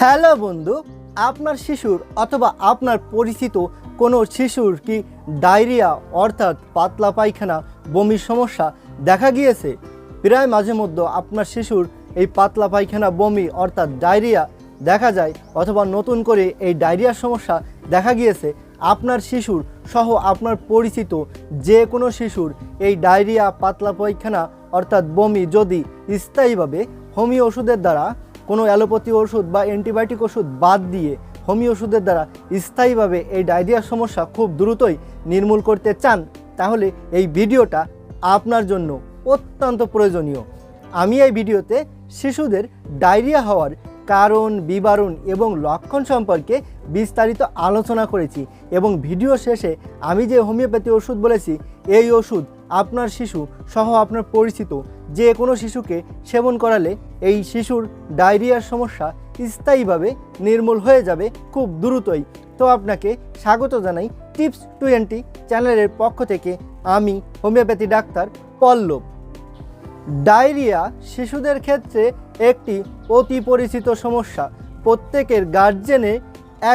Hello বন্ধু, আপনার শিশুর অথবা আপনার পরিচিত কোনো শিশুর কি ডায়রিয়া অর্থাৎ পাতলা পায়খানা, বমির সমস্যা দেখা গিয়েছে? প্রায় মাঝে মধ্যে আপনার শিশুর এই পাতলা পায়খানা, বমি অর্থাৎ ডায়রিয়া দেখা যায় অথবা নতুন করে এই ডায়রিয়ার সমস্যা দেখা গিয়েছে। আপনার শিশুর সহ আপনার পরিচিত যে কোনো শিশুর এই ডায়রিয়া, পাতলা পায়খানা অর্থাৎ বমি যদি স্থায়ীভাবে হোমিও ওষুধের দ্বারা কোনো অ্যালোপ্যাথি ওষুধ বা অ্যান্টিবায়োটিক ওষুধ বাদ দিয়ে হোমিও ওষুধের দ্বারা স্থায়ীভাবে এই ডায়রিয়ার সমস্যা খুব দ্রুতই নির্মূল করতে চান, তাহলে এই ভিডিওটা আপনার জন্য অত্যন্ত প্রয়োজনীয়। আমি এই ভিডিওতে শিশুদের ডায়রিয়া হওয়ার কারণ, বিবরণ এবং লক্ষণ সম্পর্কে বিস্তারিত আলোচনা করেছি এবং ভিডিও শেষে আমি যে হোমিওপ্যাথি ওষুধ বলেছি, এই ওষুধ আপনার শিশু সহ আপনার পরিচিত যে কোনো শিশুকে সেবন করালে এই শিশুর ডায়রিয়ার সমস্যা স্থায়ীভাবে নির্মূল হয়ে যাবে খুব দ্রুতই। তো আপনাকে স্বাগত জানাই টিপস টোয়েন্টি চ্যানেলের পক্ষ থেকে আমি হোমিওপ্যাথি ডাক্তার পল্লব। ডায়রিয়া শিশুদের ক্ষেত্রে একটি অতি পরিচিত সমস্যা। প্রত্যেকের গার্জেনে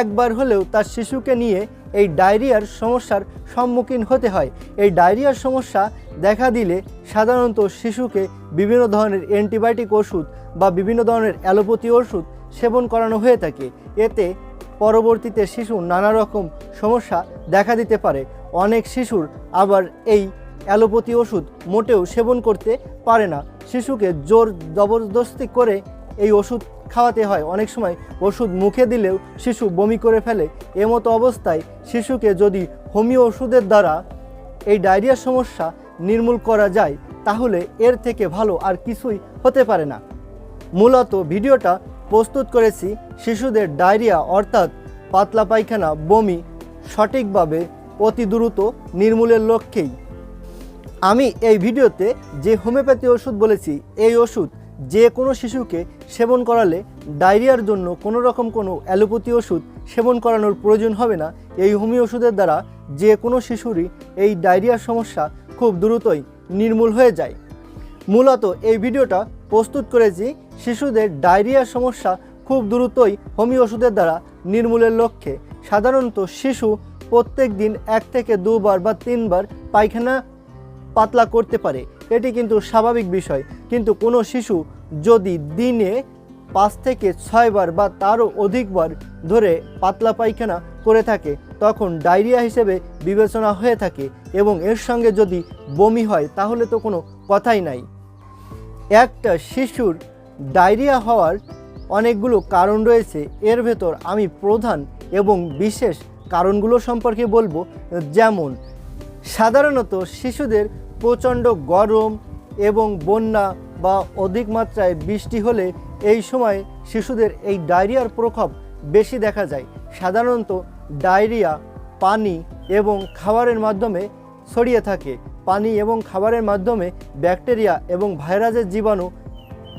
একবার হলেও তার শিশুকে নিয়ে এই ডায়রিয়ার সমস্যার সম্মুখীন হতে হয়। এই ডায়রিয়ার সমস্যা দেখা দিলে সাধারণত শিশুকে বিভিন্ন ধরনের অ্যান্টিবায়োটিক ওষুধ বা বিভিন্ন ধরনের অ্যালোপ্যাথি ওষুধ সেবন করানো হয়ে থাকে। এতে পরবর্তীতে শিশু নানা রকম সমস্যা দেখা দিতে পারে। অনেক শিশুর আবার এই অ্যালোপ্যাথি ওষুধ মোটেও সেবন করতে পারে না। শিশুকে জোর জবরদস্তি করে এই ওষুধ খাওয়াতে হয়। অনেক সময় ওষুধ মুখে দিলেও শিশু বমি করে ফেলে। এমতো অবস্থায় শিশুকে যদি হোমিও ওষুধের দ্বারা এই ডায়রিয়ার সমস্যা নির্মূল করা যায়, তাহলে এর থেকে ভালো আর কিছুই হতে পারে না। মূলত ভিডিওটা প্রস্তুত করেছি শিশুদের ডায়রিয়া অর্থাৎ পাতলা পায়খানা, বমি সঠিকভাবে অতি দ্রুত নির্মূলের লক্ষ্যেই। আমি এই ভিডিওতে যে হোমিওপ্যাথি ওষুধ বলেছি, এই ওষুধ যে কোনো শিশুকে সেবন করালে ডায়রিয়ার জন্য কোনো রকম কোনো অ্যালোপ্যাথি ওষুধ সেবন করানোর প্রয়োজন হবে না। এই হোমিও ওষুধের দ্বারা যে কোনো শিশুরই এই ডায়রিয়ার সমস্যা খুব দ্রুতই নির্মূল হয়ে যায়। মূলত এই ভিডিওটা প্রস্তুত করেছি শিশুদের ডায়রিয়ার সমস্যা খুব দ্রুতই হোমিও ওষুধের দ্বারা নির্মূলের লক্ষ্যে। সাধারণত শিশু প্রত্যেক দিন এক থেকে দুবার বা তিনবার পায়খানা পাতলা করতে পারে। এটি কিন্তু স্বাভাবিক বিষয়। কিন্তু কোনো শিশু যদি দিনে পাঁচ থেকে ছয়বার বা তারও অধিকবার ধরে পাতলা পায়খানা করে থাকে, তখন ডায়রিয়া হিসেবে বিবেচনা হয়ে থাকে এবং এর সঙ্গে যদি বমি হয়, তাহলে তো কোনো কথাই নাই। একটা শিশুর ডায়রিয়া হওয়ার অনেকগুলো কারণ রয়েছে। এর ভেতর আমি প্রধান এবং বিশেষ কারণগুলো সম্পর্কে বলব। যেমন, সাধারণত শিশুদের প্রচণ্ড গরম এবং বন্যা বা অধিক মাত্রায় বৃষ্টি হলে এই সময় শিশুদের এই ডায়রিয়ার প্রকোপ বেশি দেখা যায়। সাধারণত ডায়রিয়া, পানি এবং খাবারের মাধ্যমে ছড়িয়ে থাকে। পানি এবং খাবারের মাধ্যমে ব্যাকটেরিয়া এবং ভাইরাসের জীবাণু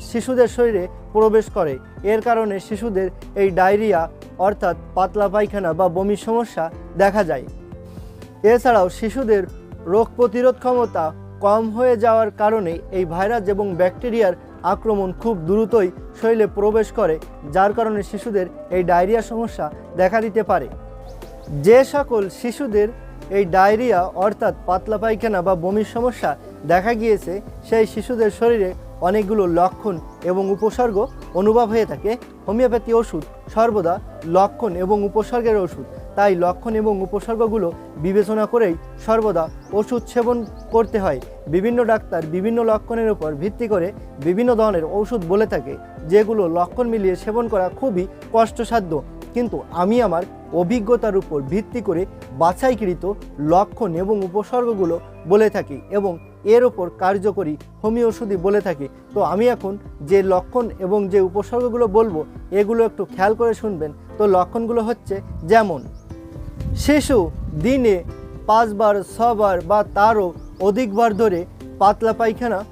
শিশুদের শরীরে প্রবেশ করে। এর কারণে শিশুদের এই ডায়রিয়া অর্থাৎ পাতলা পায়খানা বা বমির সমস্যা দেখা যায়। এছাড়াও শিশুদের রোগ প্রতিরোধ ক্ষমতা কম হয়ে যাওয়ার কারণে এই ভাইরাস এবং ব্যাকটেরিয়ার আক্রমণ খুব দ্রুতই শরীরে প্রবেশ করে, যার কারণে শিশুদের এই ডায়রিয়া সমস্যা দেখা দিতে পারে। যে সকল শিশুদের এই ডায়রিয়া অর্থাৎ পাতলা পায়খানা বা বমির সমস্যা দেখা গিয়েছে, সেই শিশুদের শরীরে অনেকগুলো লক্ষণ এবং উপসর্গ অনুভব হয়ে থাকে। হোমিওপ্যাথি ওষুধ সর্বদা লক্ষণ এবং উপসর্গের ওষুধ। তাই লক্ষণ এবং উপসর্গগুলো বিবেচনা করেই সর্বদা ওষুধ সেবন করতে হয়। বিভিন্ন ডাক্তার বিভিন্ন লক্ষণের উপর ভিত্তি করে বিভিন্ন ধরনের ওষুধ বলে থাকে, যেগুলো লক্ষণ মিলিয়ে সেবন করা খুবই কষ্টসাধ্য। কিন্তু আমি আমার অভিজ্ঞতার উপর ভিত্তি করে বাছাইকৃত লক্ষণ এবং উপসর্গগুলো বলে থাকি এবং এর ওপর কার্যকরী হোমিও ওষুধই বলে থাকি। তো আমি এখন যে লক্ষণ এবং যে উপসর্গগুলো বলব, এগুলো একটু খেয়াল করে শুনবেন। তো লক্ষণগুলো হচ্ছে যেমন শিশু দিনে পাঁচবার, ছবার বা তারও অধিকবার ধরে পাতলা পায়খানা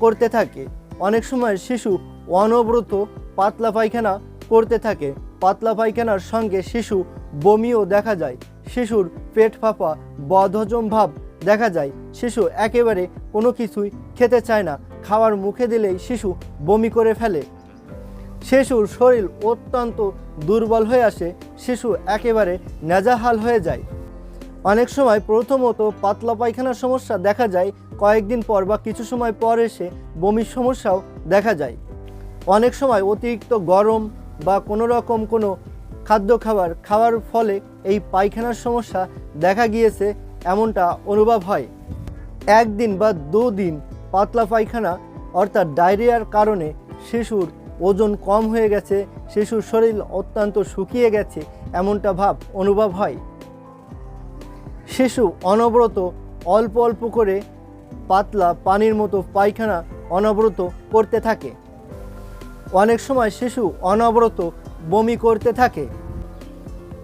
করতে থাকে। অনেক সময় শিশু অনবরত পাতলা পায়খানা করতে থাকে। পাতলা পায়খানার সঙ্গে শিশু বমিও দেখা যায়। শিশুর পেট ফাঁপা, বদহজম ভাব দেখা যায়। শিশু একেবারে কোনো কিছুই খেতে চায় না। খাওয়ার মুখে দিলেই শিশু বমি করে ফেলে। শিশুর শরীর অত্যন্ত দুর্বল হয়ে আসে। শিশু একেবারে নাজাহাল হয়ে যায়। অনেক সময় প্রথমত পাতলা পায়খানার সমস্যা দেখা যায়, কয়েকদিন পর বা কিছু সময় পর এসে বমির সমস্যাও দেখা যায়। অনেক সময় অতিরিক্ত গরম বা কোনো রকম কোনো খাদ্য খাবার খাওয়ার ফলে এই পায়খানার সমস্যা দেখা গিয়েছে এমনটা অনুভব হয়। একদিন বা দুদিন পাতলা পায়খানা অর্থাৎ ডায়রিয়ার কারণে শিশুর ওজন কম হয়ে গেছে, শিশুর শরীর অত্যন্ত শুকিয়ে গেছে, এমনটা ভাব অনুভব হয়। শিশু অনবরত অল্প অল্প করে পাতলা পানির মতো পায়খানা অনবরত করতে থাকে। অনেক সময় শিশু অনবরত বমি করতে থাকে।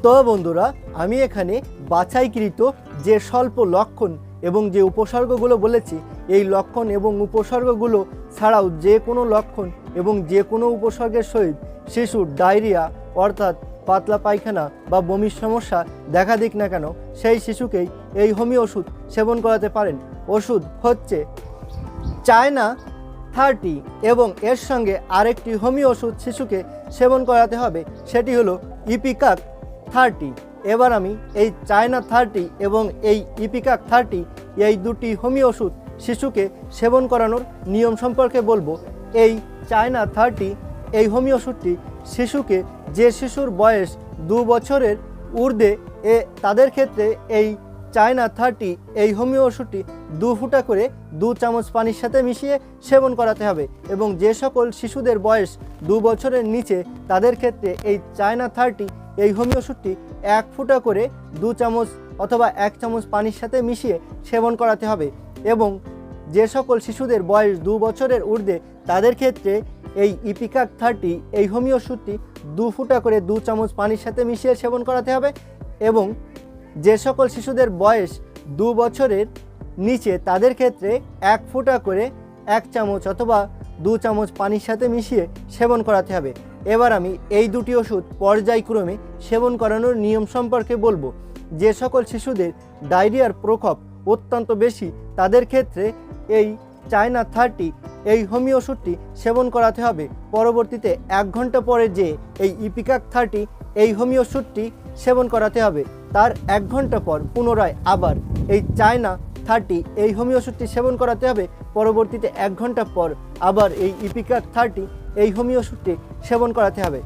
তো বন্ধুরা, আমি এখানে বাছাইকৃত যে স্বল্প লক্ষণ এবং যে উপসর্গগুলো বলেছি, এই লক্ষণ এবং উপসর্গগুলো ছাড়াও যে কোনো লক্ষণ এবং যে কোনো উপসর্গের সহিত শিশুর ডায়রিয়া অর্থাৎ পাতলা পায়খানা বা বমির সমস্যা দেখা দিক না কেন, সেই শিশুকেই এই হোমিও ওষুধ সেবন করাতে পারেন। ওষুধ হচ্ছে চায়না থার্টি এবং এর সঙ্গে আরেকটি হোমিও ওষুধ শিশুকে সেবন করাতে হবে, সেটি হলো ইপিকাক থার্টি। এবার আমি এই চায়না থার্টি এবং এই ইপিকাক থার্টি, এই দুটি হোমিও ওষুধ শিশুকে সেবন করানোর নিয়ম সম্পর্কে বলব। এই চায়না থার্টি, এই হোমিও ওষুধটি শিশুকে যে শিশুর বয়স দু বছরের ঊর্ধ্বে, এ তাদের ক্ষেত্রে এই চায়না থার্টি, এই হোমিও ওষুধটি দু ফুটা করে দু চামচ পানির সাথে মিশিয়ে সেবন করাতে হবে এবং যে সকল শিশুদের বয়স দু বছরের নিচে, তাদের ক্ষেত্রে এই চায়না থার্টি, এই হোমিও ওষুধটি এক ফুটা করে দু চামচ অথবা এক চামচ পানির সাথে মিশিয়ে সেবন করাতে হবে। এবং যে সকল শিশুদের বয়স দু বছরের ঊর্ধ্বে, তাদের ক্ষেত্রে এই ইপিকাক থার্টি, এই হোমিও ওষুধটি দু ফুটা করে দু চামচ পানির সাথে মিশিয়ে সেবন করাতে হবে এবং যে সকল শিশুদের বয়স দু বছরের নিচে, তাদের ক্ষেত্রে এক ফুটা করে এক চামচ অথবা দু চামচ পানির সাথে মিশিয়ে সেবন করাতে হবে। এবার আমি এই দুটি ওষুধ পর্যায়ক্রমে সেবন করানোর নিয়ম সম্পর্কে বলব। যে সকল শিশুদের ডায়রিয়ার প্রকোপ অত্যন্ত বেশি, তাদের ক্ষেত্রে এই চায়না থার্টি, এই হোমিও ওষুধটি সেবন করাতে হবে। পরবর্তীতে এক ঘণ্টা পরে যে এই ইপিকাক থার্টি, এই হোমিও ওষুধটি সেবন করাতে হবে। তার এক ঘণ্টা পর পুনরায় আবার এই চায়না থার্টি, এই হোমিও ওষুধটি সেবন করাতে হবে। পরবর্তীতে এক ঘণ্টা পর আবার এই ইপিকাক থার্টি, এই হোমিও ওষুধটি সেবন করাতে হবে।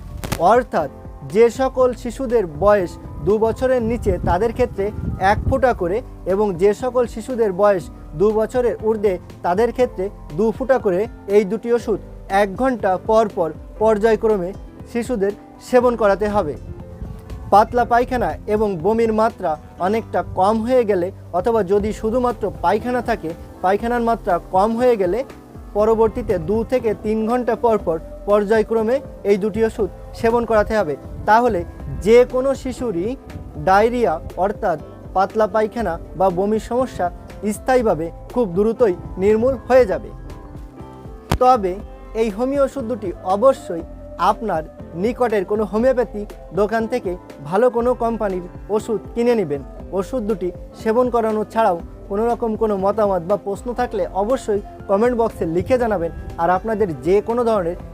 অর্থাৎ যে সকল শিশুদের বয়স দু বছরের নিচে তাদের ক্ষেত্রে এক ফুটা করে এবং যে সকল শিশুদের বয়স দু বছরের ঊর্ধ্বে তাদের ক্ষেত্রে দু ফুটা করে এই দুটি ওষুধ এক ঘণ্টা পর পর পর্যায়ক্রমে শিশুদের সেবন করাতে হবে। পাতলা পায়খানা এবং বমির মাত্রা অনেকটা কম হয়ে গেলে অথবা যদি শুধুমাত্র পায়খানা থাকে, পায়খানার মাত্রা কম হয়ে গেলে পরবর্তীতে দু থেকে তিন ঘণ্টা পর পর পর্যায়ক্রমে এই দুটি ওষুধ সেবন করাতে হবে। তাহলে যে কোনো শিশুরই ডায়রিয়া, অর্থাৎ পাতলা পায়খানা বা বমির সমস্যা স্থায়ীভাবে খুব দ্রুতই নির্মূল হয়ে যাবে। তবে এই হোমিও ওষুধ দুটি অবশ্যই আপনার নিকটের কোনো হোমিওপ্যাথি দোকান থেকে ভালো কোনো কোম্পানির ওষুধ কিনে নেবেন। ওষুধ দুটি সেবন করানো ছাড়াও কোনো রকম কোনো মতামত বা প্রশ্ন থাকলে অবশ্যই কমেন্ট বক্সে লিখে জানাবেন। আর আপনাদের যে কোনো ধরনের